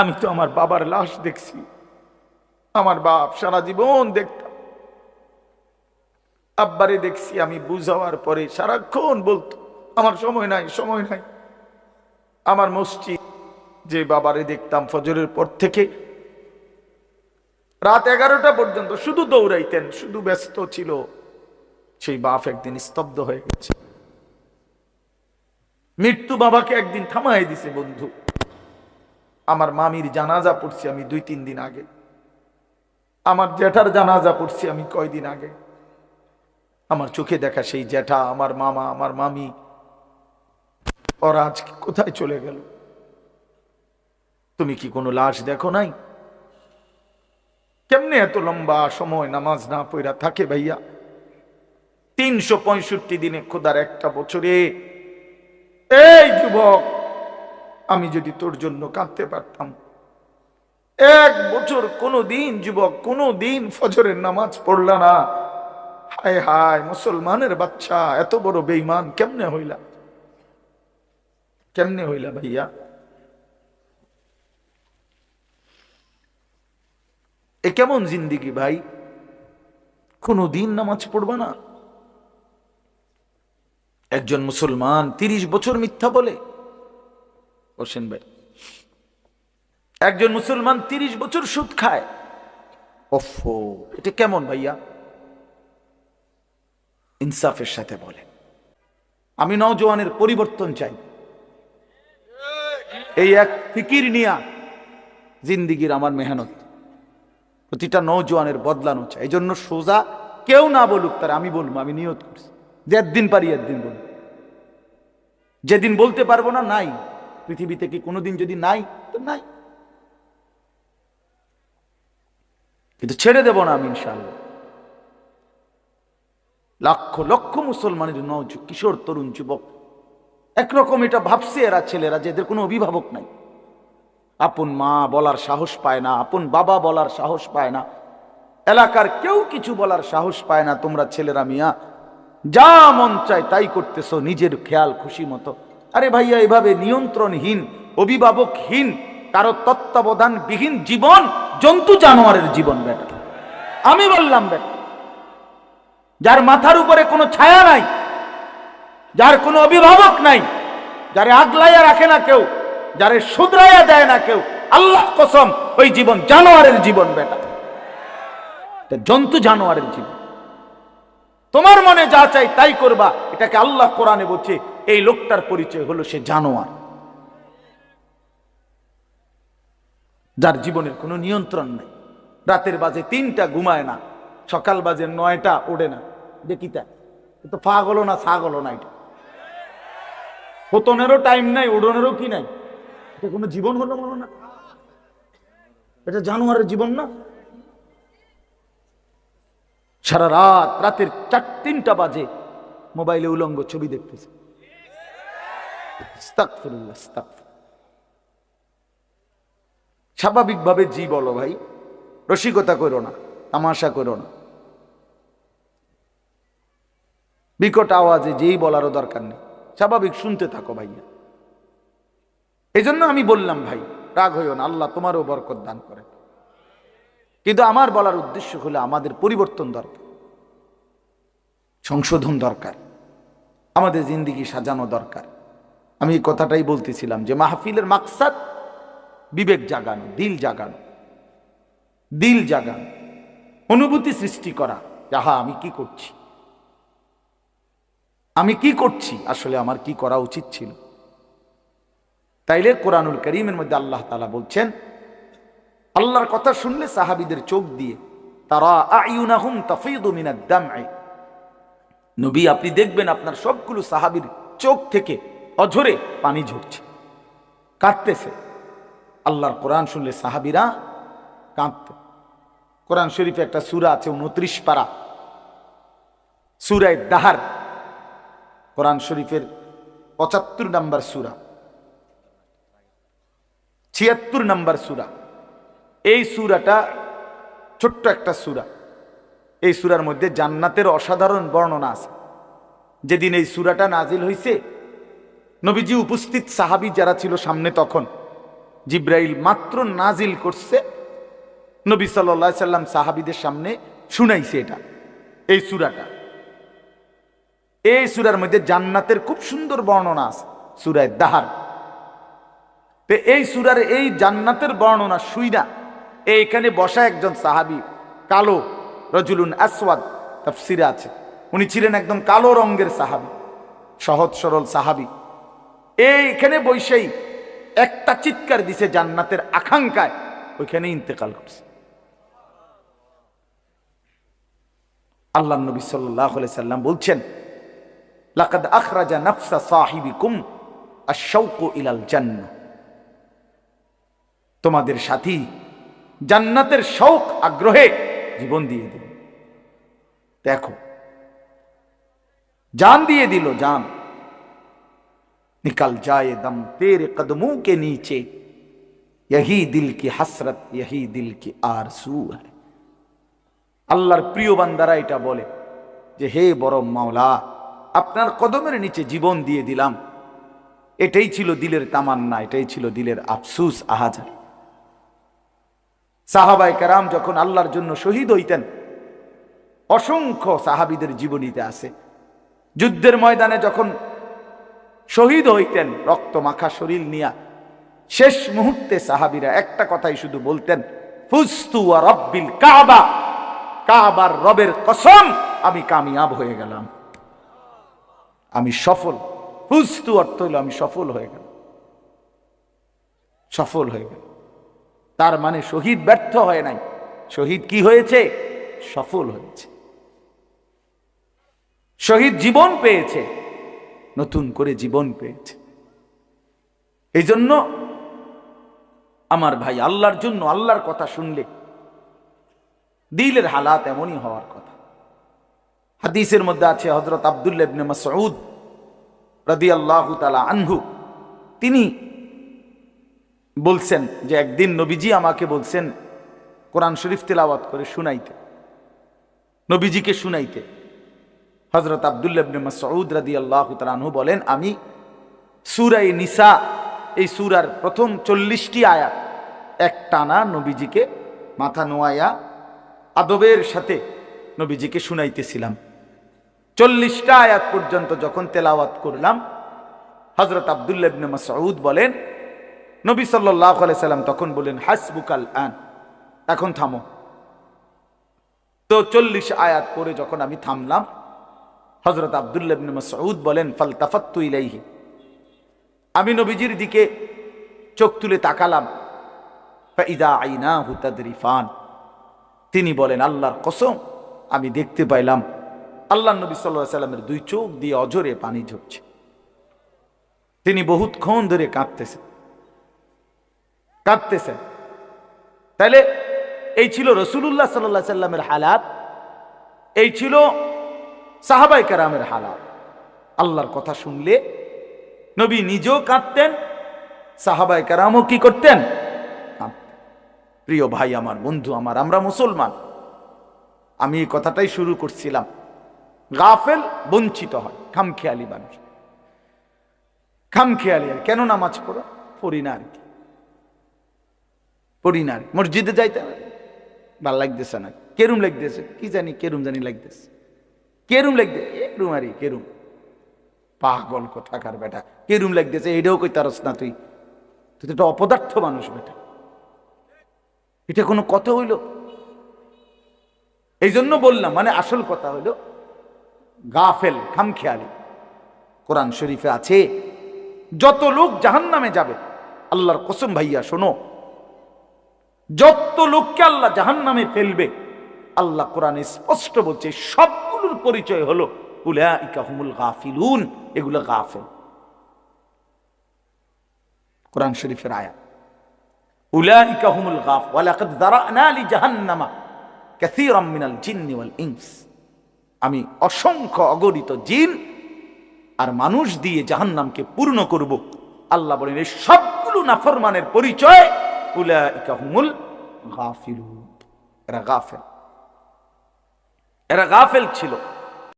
আমি তো আমার বাবার লাশ দেখছি। আমার বাপ সারা জীবন দেখতাম। আব্বারে দেখছি আমি বুঝাওয়ার পরে সারাক্ষণ বলতো, আমার সময় নাই সময় নাই। আমার মসজিদ যে বাবারে দেখতাম ফজরের পর থেকে, রাত এগারোটা পর্যন্ত শুধু দৌড়াইতেন, শুধু ব্যস্ত ছিল। সেই বাপ একদিন স্তব্ধ হয়ে গেছে। মৃত্যু বাবাকে একদিন থামাই দিছে বন্ধু। আমার মামির জানাজা পড়ছি আমি দুই, তিন দিন আগে। আমার জ্যাঠার জানাজা পড়ছি আমি কয়দিন আগে। আমার চোখে দেখা সেই জ্যাঠা আমার মামা, আমার মামি। ওরা আজকে কোথায় চলে গেল? তুমি কি কোনো লাশ দেখো নাই? কেমনে এত লম্বা সময় নামাজ না পইরা থাকে ভাইয়া? তিনশো পঁয়ষট্টি দিনে খোদার একটা বছরে। এই যুবক আমি যদি তোর জন্য কাঁদতে পারতাম। এক বছর কোনো দিন যুবক কোনো দিন ফজরের নামাজ পড়লা না। হায় হায়, মুসলমানের বাচ্চা, এত বড় বেইমান কেমনে হইলা? কেমনে হইলা ভাইয়া? এ কেমন জিন্দিগি ভাই? কোনো দিন নামাজ পড়বা না। একজন মুসলমান তিরিশ বছর মিথ্যা বলে হোসেন ভাই। একজন মুসলমান তিরিশ বছর সুদ খায়। ওফো, এটা কেমন ভাইয়া? ইনসাফের সাথে বলে আমি নওজোয়ানের পরিবর্তন চাই। এই এক ফিকির নিয়া জিন্দিগির আমার মেহনত। প্রতিটা নৌজোয়ানের বদলানো চাই। এই জন্য সোজা কেউ না বলুক তার আমি বলব, আমি নিয়ত করছি। যে একদিন পারি একদিন বলব যেদিন বলতে পারব না, নাই। পৃথিবীতে কি কোনোদিন যদি নাই, তো নাই। কিন্তু ছেড়ে দেব না আমি ইনশাল্লাহ লক্ষ লক্ষ মুসলমানের নৌ কিশোর, তরুণ, যুবক, একরকম এটা ভাবছে এরা, ছেলেরা, যে এদের কোনো অভিভাবক নাই। আপন মা বলার সাহস পায় না, আপন বাবা বলার সাহস পায় না, এলাকার কেউ কিছু বলার সাহস পায় না, তোমরা ছেলেরা মিয়া, যা মন চায় তাই করতেছো, নিজের খেয়াল, খুশি মতো। আরে ভাইয়া, এভাবে নিয়ন্ত্রণহীন, অভিভাবকহীন, কারও তত্ত্বাবধানবিহীন জীবন, জন্তু জানোয়ারের জীবন বেটা। আমি বললাম বেটা, যার মাথার উপরে কোনো ছায়া নাই, যার কোনো অভিভাবক নাই, যারে আগলাইয়া রাখে না কেউ, যারে শুধরাইয়া দেয় না কেউ, আল্লাহ কসম, ওই জীবন জানোয়ারের জীবন বেটা। জন্তু জানোয়ারের জীবন। তোমার মনে যা চাই তাই করবা, এটাকে আল্লাহ কোরআনে বলছে এই লোকটার পরিচয় হলো সে জানোয়ার। যার জীবনের কোনো নিয়ন্ত্রণ নেই। রাতের বাজে তিনটা ঘুমায় না, সকাল বাজে নয়টা ওড়ে না। দেখিতা তো? ফা গলো না সা গলো না এটা। পতনেরও টাইম নাই, উড়নেরও কি নাই? এটা কোনো জীবন হলো মনে না? এটা জানোয়ারের জীবন না? সারা রাত, রাতের চার, তিনটা বাজে মোবাইলে উলঙ্গ ছবি দেখতেছে। স্বাভাবিকভাবে জি বলো ভাই, রসিকতা করো না, তামাশা করো না। বিকট আওয়াজে যেই বলারও দরকার নেই, স্বাভাবিক শুনতে থাকো ভাইয়া। এই জন্য আমি বললাম ভাই, রাগ হইও না, আল্লাহ তোমারও বরকত দান করে কিন্তু আমার বলার উদ্দেশ্য হলো আমাদের পরিবর্তন দরকার, সংশোধন দরকার, আমাদের জিন্দিগি সাজানো দরকার। আমি এই কথাটাই বলতেছিলাম যে মাহফিলের মাকসাদ বিবেক জাগানো, দিল জাগানো। দিল জাগানো। অনুভূতি সৃষ্টি করা যাহা আমি কি করছি? আমি কি করছি? আসলে আমার কি করা উচিত ছিল? তাইলে কোরআনুল করিমের মধ্যে আল্লাহ তালা বলছেন, আল্লাহর কথা শুনলে সাহাবিদের চোখ দিয়ে, তারা দাম'i নবী, আপনি দেখবেন আপনার সবগুলো সাহাবীর চোখ থেকে অঝরে পানি ঝরছে, কাঁদতেছে। আল্লাহর কোরআন শুনলে সাহাবিরা কাঁদতে। কোরআন শরীফে একটা সূরা আছে উনত্রিশ পারা। সুরায় দাহার, কোরআন শরীফের পঁচাত্তর নাম্বার সুরা। ছিয়াত্তর নাম্বার সুরা। এই সুরাটা ছোট্ট একটা সুরা। এই সুরার মধ্যে জান্নাতের অসাধারণ বর্ণনা আছে। যেদিন এই সূরাটা নাজিল হইছে নবীজি উপস্থিত সাহাবী যারা ছিল সামনে তখন, জিব্রাইল মাত্র নাজিল করছে, নবী সাল্লাহ সাল্লাম সাহাবিদের সামনে শুনাইছে এটা, এই সুরাটা। এই সুরার মধ্যে জান্নাতের খুব সুন্দর বর্ণনা আছে, সুরায় দাহার। এই সুরার এই জান্নাতের বর্ণনা শুইনা এইখানে বসা একজন সাহাবি, কালো রজুলুন আসওয়াদ, তাফসিরে আছে। উনি ছিলেন একদম কালো রঙের সাহাবি, সহজ সরল সাহাবি। এইখানে বৈশাই একটা চিৎকার দিছে জান্নাতের আকাঙ্ক্ষায় ওইখানে ইন্তেকাল করছে। আল্লাহ নবী সাল্লাম বলছেন, লাকাদ আখরাজা সাহিবিকুম আশৌক ইলাল জান্ন। তোমাদের সাথী জান্নাতের শৌক আগ্রহে জীবন দিয়ে দিল। দেখো, জান দিয়ে দিল জান। निकल जाए दम तेरे कदमों के नीचे यही दिल की हसरत यही दिल की आरसू है আল্লাহর প্রিয় বান্দারা এটা বলে যে হে বড় মাওলা আপনার কদমের নিচে জীবন দিয়ে দিলাম এটাই ছিল দিলের তামান্না এটাই ছিল দিলের আফসুস আহাজার সাহাবাই কারাম যখন আল্লাহর জন্য শহীদ হইতেন অসংখ্য সাহাবিদের জীবনীতে আছে যুদ্ধের ময়দানে যখন শহীদ হইতেন, রক্ত মাখা শরীর নিয়া। শেষ মুহূর্তে সাহাবিরা একটা কথাই শুধু বলতেন, ফুস্তু আর রব্বিল কাবা, কাবার রবের কসম, আমি কামিয়াব হয়ে গেলাম। আমি সফল। ফুস্তু অর্থ হইল আমি সফল হয়ে গেলাম। সফল হয়ে গেল তার মানে শহীদ ব্যর্থ হয় নাই। শহীদ কি হয়েছে? সফল হয়েছে। শহীদ জীবন পেয়েছে। নতুন করে জীবন পেয়েছে। এই জন্য আমার ভাই আল্লাহর জন্য আল্লাহর কথা শুনলে দিলের হালাত এমনই হওয়ার কথা। হাদিসের মধ্যে আছে হজরত আবদুল্লাবনে মাসউদ রাদি আল্লাহ তালা আনহু। তিনি বলছেন যে একদিন নবীজি আমাকে বলছেন, কোরআন শরীফ তেলাওয়াত করে শুনাইতে। নবীজিকে শুনাইতে। হজরত আবদুল্লাবনে মাসউদ রাদি আল্লাহ তালানহু বলেন, আমি সুরাই নিসা, এই সুরার প্রথম চল্লিশটি আয়াত এক টানা নবীজিকে মাথা নোয়াইয়া আদবের সাথে নবীজিকে শুনাইতেছিলাম। চল্লিশটা আয়াত পর্যন্ত যখন তেলাওয়াত করলাম হজরত আবদুল্লাবনে মাসউদ বলেন, নবী সাল্লাহ সাল্লাম তখন বলেন, হাসবুকাল আন, এখন থামো। তো চল্লিশ আয়াত পরে যখন আমি থামলাম হজরত আবদুল্লাবনে মাসউদ বলেন ফাল তাফাত্তু ইলাইহি। আমি নবীজির দিকে চোখ তুলে তাকালাম। ফাইদা আইনা হুতাদরিফান তিনি বলেন, আল্লাহর কসম, আমি দেখতে পাইলাম, আল্লাহ নবী সাল্লাহ সাল্লামের দুই চোখ দিয়ে অজরে পানি ঝরছে। তিনি বহুতক্ষণ ধরে কাঁদতেছেন। কাঁদতেছেন। তাহলে এই ছিল রসুল্লাহ সাল্লাহ সাল্লামের হালাত। এই ছিল সাহাবাই কারামের হালাত আল্লাহর কথা শুনলে নবী নিজেও কাঁদতেন সাহাবাই কারামও কি করতেন? প্রিয় ভাই, আমার বন্ধু, আমার, আমরা মুসলমান। আমি এই কথাটাই শুরু করছিলাম। গাফেল বঞ্চিত হয়, খামখেয়ালি মানুষ। খামখেয়ালি আর কেন নামাজ পড়ো? পড়ি না আর কি। পড়ি না আর মসজিদে যাইতে ভালো লাগতেছে না। কেরুম লাগতেছে। কি জানি কেরুম জানি লাগতেছে। কেরুম লাগতে এরুম আরে, কেরুম। পাগল কোথাকার বেটা, কেরুম লাগতেছে এটাও কই তারস না তুই। তুই তো একটা অপদার্থ মানুষ বেটা। এটা কোনো কথা হইল? এই জন্য বললাম মানে আসল কথা হইল, গাফেল, খামখেয়ালি। কোরআন শরীফে আছে, যত লোক জাহান নামে যাবে, আল্লাহর কসম ভাইয়া, শোনো। যত লোককে আল্লাহ জাহান নামে ফেলবে, আল্লাহ কোরআনে স্পষ্ট বলছে সবগুলোর পরিচয় হলো উলাইকা হুমুল গাফিলুন এগুলো গাফেল। কোরআন শরীফের আয়াত। উলাইকা গাফ ওয়ালাকাদ দারানা লিজাহান্নামা কাসীরাম মিনাল জিন্নি ওয়াল ইনস। আমি অসংখ্য অগণিত জিন আর মানুষ দিয়ে জাহান্নামকে পূর্ণ করব। আল্লাহ বলেন এই সবগুলো নাফরমানের পরিচয় উলাইকা হুমুল গাফিলুন। এরা গাফেল। এরা গাফেল ছিল।